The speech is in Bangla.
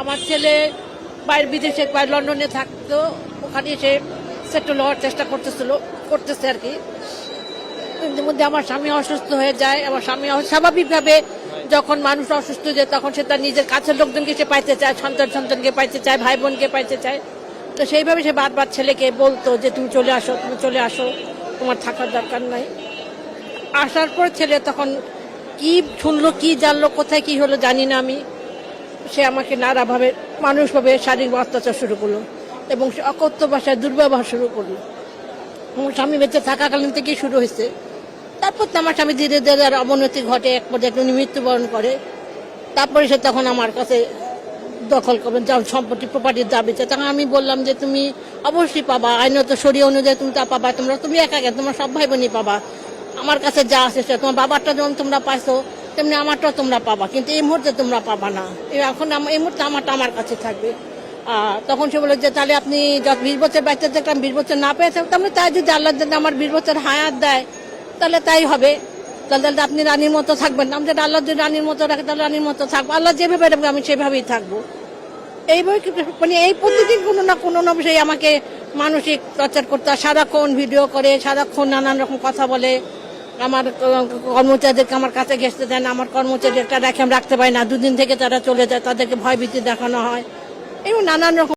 আমার ছেলে বাইরে বিদেশে লন্ডনে থাকতো, ওখানে এসে সেটেল হওয়ার চেষ্টা করতেছিল, করতেছে আর কি। মধ্যে আমার স্বামী অসুস্থ হয়ে যায়, আমার স্বামী স্বাভাবিকভাবে যখন মানুষ অসুস্থ যায়, তখন সে তার নিজের কাছের লোকজনকে সে পাইতে চায়, সন্তান সন্তানকে পাইতে চায়, ভাই বোনকে পাইতে চায়। তো সেইভাবে সে বারবার ছেলেকে বলতো যে, তুমি চলে আসো, তুমি চলে আসো, তোমার থাকার দরকার নাই। আসার পর ছেলে তখন কি শুনলো, কি জানলো, কোথায় কি হলো জানি না আমি। সে আমাকে নানাভাবে মানুষভাবে শারীরিক অত্যাচার শুরু করল এবং সে অকথ্য ভাষায় দুর্ব্যবহার শুরু করল। আমার স্বামী বেঁচে থাকাকালীন থেকেই শুরু হয়েছে। তারপর তো আমার স্বামী ধীরে ধীরে আর অবনতি ঘটে, এক পর্যায়ে উনি মৃত্যুবরণ করে। তারপরে সে তখন আমার কাছে দখল করবেন যা সম্পত্তি প্রপার্টির দাবিতে তখন আমি বললাম যে, তুমি অবশ্যই পাবা। আইনত সরিয়ে অনুযায়ী তুমি তা পাবা। তোমরা, তুমি একা কেন তোমার সব ভাই বোনই পাবা। আমার কাছে যা আছে সে তোমার বাবারটা যেমন তোমরা পাইছো তেমনি আমারটাও তোমরা পাবা, কিন্তু এই মুহূর্তে তোমরা পাবা না। এখন এই মুহূর্তে আমারটা আমার কাছে থাকবে। তখন সে বলে যে, তাহলে আপনি যত বিশ বছর বাচ্চা দেখলাম বিশ বছর না পেয়ে থাকতাম তাই যদি আল্লাহ যদি আমার বিশ বছর হায়াত দেয়, তাহলে তাই হবে। তাহলে তাহলে আপনি রানীর মতো থাকবেন আমি যদি আল্লাহ যদি রানীর মতো রাখে, তাহলে রানীর মতো থাকব। আল্লাহ যেভাবে রাখবে, আমি সেভাবেই থাকব। এইভাবে মানে এই প্রতিদিন কোনো না কোনো না বিষয়ে আমাকে মানসিক টর্চার করতে। সারাক্ষণ ভিডিও করে, সারাক্ষণ নানান রকম কথা বলে। আমার কর্মচারীদেরকে আমার কাছে ঘেসতে দেয় না আমার কর্মচারী একটা রেখে রাখতে পারি না। দুদিন থেকে তারা চলে যায়, তাদেরকে ভয়ভীতি দেখানো হয়। এবং নানান রকম